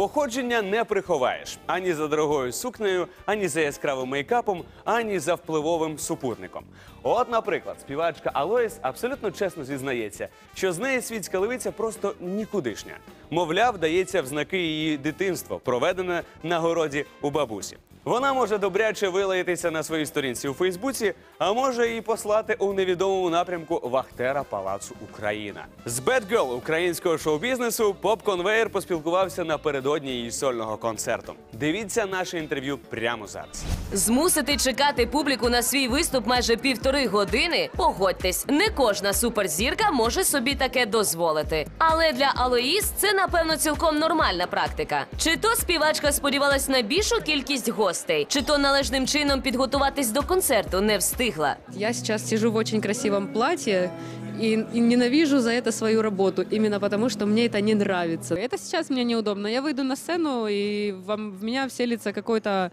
Походження не приховаєш ані за дорогою сукнею, ані за яскравим мейкапом, ані за впливовим супутником. От, наприклад, співачка Алоїс абсолютно чесно зізнається, що з неї світська левиця просто нікудишня. Мовляв, дається в знаки її дитинства, проведене на городі у бабусі. Вона може добряче вилаятися на своїй сторінці у Фейсбуці, а може і послати у невідомому напрямку Вахтера Палацу Україна. З Bad українського шоу-бізнесу Поп Конвейер поспілкувався напередодні її сольного концерту. Дивіться наше інтерв'ю прямо зараз. Змусити чекати публіку на свій виступ майже півтори години. Погодьтесь, не кожна суперзірка може собі таке дозволити. Але для Алоїс це напевно цілком нормальна практика. Чи то співачка сподівалась на більшу кількість гостей, чи то належним чином підготуватись до концерту не встигла. Я сейчас сижу в очень красивом платье и, и ненавижу за это свою работу, именно потому что мне это не нравится. Это сейчас мне неудобно. Я выйду на сцену, и вам, в меня вселится какой-то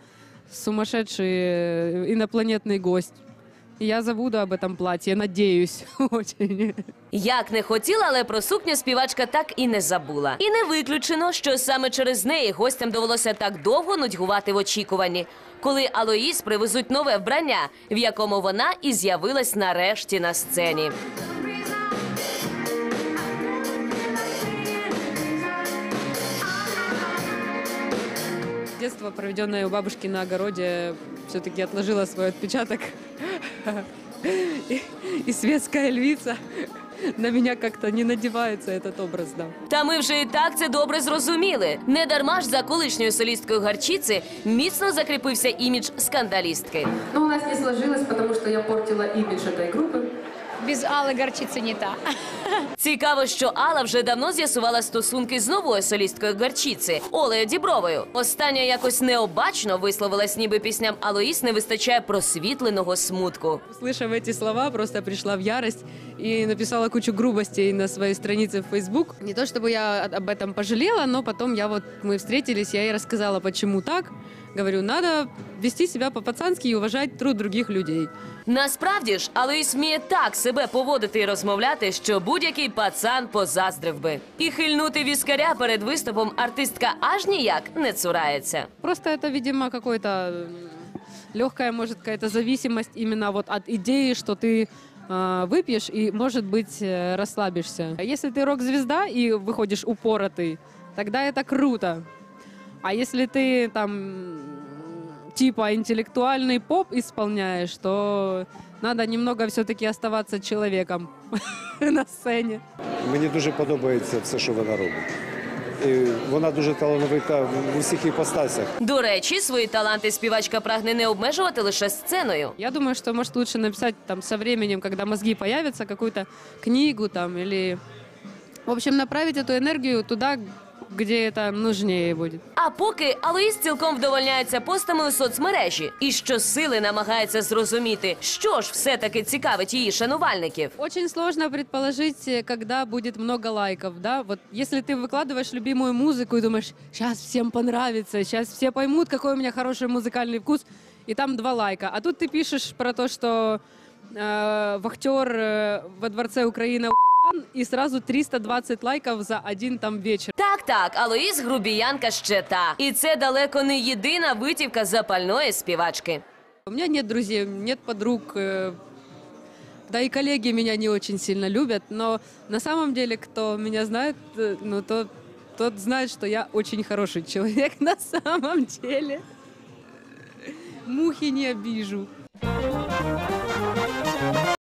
сумасшедший э, инопланетный гость. И я забуду об этом платье, надеюсь очень. Як не хотіла, але про сукню співачка так і не забула. І не виключено, що саме через неї гостям довелося так довго нудьгувати в очікуванні, коли Алоїс привезуть нове вбрання, в якому вона і з'явилась нарешті на сцені. Детство, проведенное у бабушки на огороде, все-таки отложило свой отпечаток. И, и светская львица на меня как-то не надевается этот образ, да. Та ми вже і так це добре зрозуміли. Не дарма ж за колишньою солісткою гарчиці міцно закріпився імідж скандалістки. Ну, у нас не сложилось, потому что я портила имидж этой группы. Без Аллы горчица не та. Цікаво, що Алла вже давно з'ясувала стосунки з новою солісткою гарчиці Олею Дібровою. Остання якось необачно висловилась, ніби пісням Алоїс не вистачає просвітленого смутку. Услышав эти слова, просто пришла в ярость и написала кучу грубостей на своей странице в Facebook. Не то чтобы я от- об этом пожалела, но потом я вот, мы встретились, я ей рассказала, почему так. Говорю, надо вести себя по-пацански и уважать труд других людей. Насправді ж, Алоїс вміє так себе поводити і розмовляти, що будь-який пацан позаздрив би. І хильнути віскаря перед виступом артистка аж ніяк не цурається. Просто это, видимо, какой-то легкая, может, какая-то зависимость именно вот от идеи, что ты э, выпьешь и, может быть, э, расслабишься. А Если ты рок-звезда и выходишь упоротый, тогда это круто. А если ты там типа интеллектуальный поп исполняешь, то надо немного все-таки оставаться человеком на сцене. Мені дуже подобається все, що вона робить. І вона дуже талановита в усіх іпостасях. До речі, свої таланти співачка прагне не обмежувати лише сценою. Я думаю, що може лучше написати там со временем, коли мозги появятся, какую-то книгу там или, в общем, направить эту энергию туда, где это нужнее будет. А поки Алоїс цілком вдовольняється постами у соцмережі і щосили намагається зрозуміти, що ж все-таки цікавить її шанувальників. Очень сложно предположить, э, когда будет много лайков, да? Вот если ты выкладываешь любимую музыку и думаешь, сейчас всем понравится, сейчас все поймут, какой у меня хороший музыкальный вкус, и там два лайка. А тут ты пишешь про то, что э, вахтер э, во дворце Украина уебан, и сразу 320 лайков за один там вечер. Так, так, Алоїс грубіянка ще та. І це далеко не єдина витівка запальної співачки. У меня нет друзей, нет подруг, э, да и коллеги меня не очень сильно любят, но на самом деле, кто меня знает, э, ну, тот, тот знает, что я очень хороший человек на самом деле. Мухи не обижу.